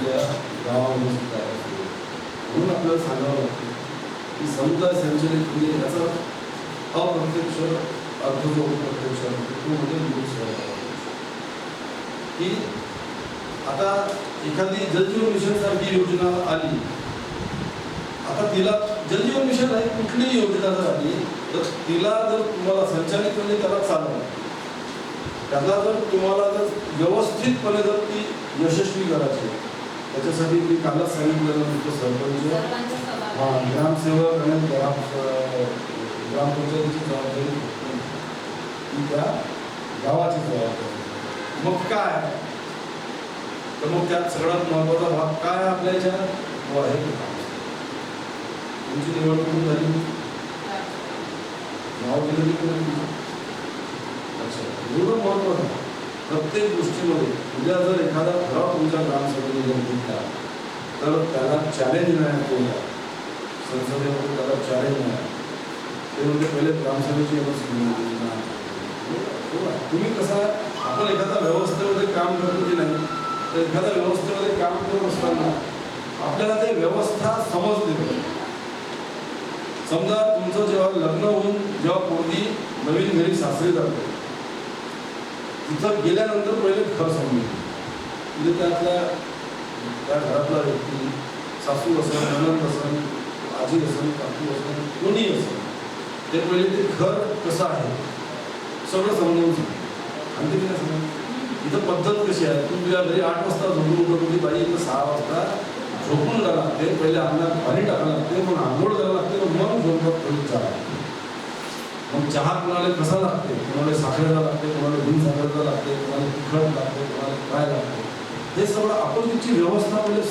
आपल्या गावामध्ये सुद्धा म्हणून आपल्याला सांगावं लागतं की समुदाय संचलित म्हणजे याचा अप्रत्यक्ष अर्थ जो प्रत्यक्ष तो म्हणजे की आता एखादी जलजीवन मिशन सारखी योजना आली आता तिला जलजीवन मिशन आहे कुठलीही योजना जर आली तर तिला जर तुम्हाला संचालित म्हणजे त्याला चालवा त्याला जर तुम्हाला जर व्यवस्थितपणे जर ती यशस्वी करायची त्याच्यासाठी मी कालच सांगितलेलं होतं सरपंच हा आहे. ग्रामसेवक आणि ग्राम ग्रामपंचायतीची जबाबदारी ही त्या गावाची जबाबदारी मग काय तर मग त्यात सगळ्यात महत्त्वाचा भाग काय आपल्या याच्यात तो आहे तो काम. तुमची निवड कुठून झाली नाव दिलं? अच्छा एवढं महत्वाचं आहे. प्रत्येक गोष्टीमध्ये उद्या जर एखादा ठराव तुमच्या ग्रामसभेने जर घेतला तर त्याला चॅलेंज नाही कोणता संसदेमध्ये त्याला चॅलेंज नाही ते म्हणजे पहिले ग्रामसभेची योजना तुम्ही कसा आपण एखाद्या व्यवस्थेमध्ये काम करतो की नाही तर एखाद्या व्यवस्थेमध्ये काम करत असताना आपल्याला ते व्यवस्था समजली पाहिजे समजा तुमचं जेव्हा लग्न होऊन जेव्हा पोरगी नवीन घरी सासरी जाते तिथं गेल्यानंतर पहिले घर सांगून म्हणजे त्यातल्या त्या घरातला व्यक्ती सासू असेल ननंद असेल आजी असेल काकू असेल कोणी असेल ते पहिले ते घर कसं आहे सगळं समजावून सांग आणि ते काय सांग इथं पद्धत कशी आहे? तू तुझ्या घरी आठ वाजता झोपून उठत होती बाई इथं सहा वाजता झोपून जावं लागते. पहिले अंगात पाणी टाकावं लागते मग आंघोळ जावं लागते मग झोपत खोलीत जावं लागते. मग चहा कुणाला कसा लागते कुणाला साखरेला लागते कुणाला बिन साखरेला लागते कुणाला तिखट लागते कुणाला काय लागते? हे सगळं आपुलकीची व्यवस्था म्हणजे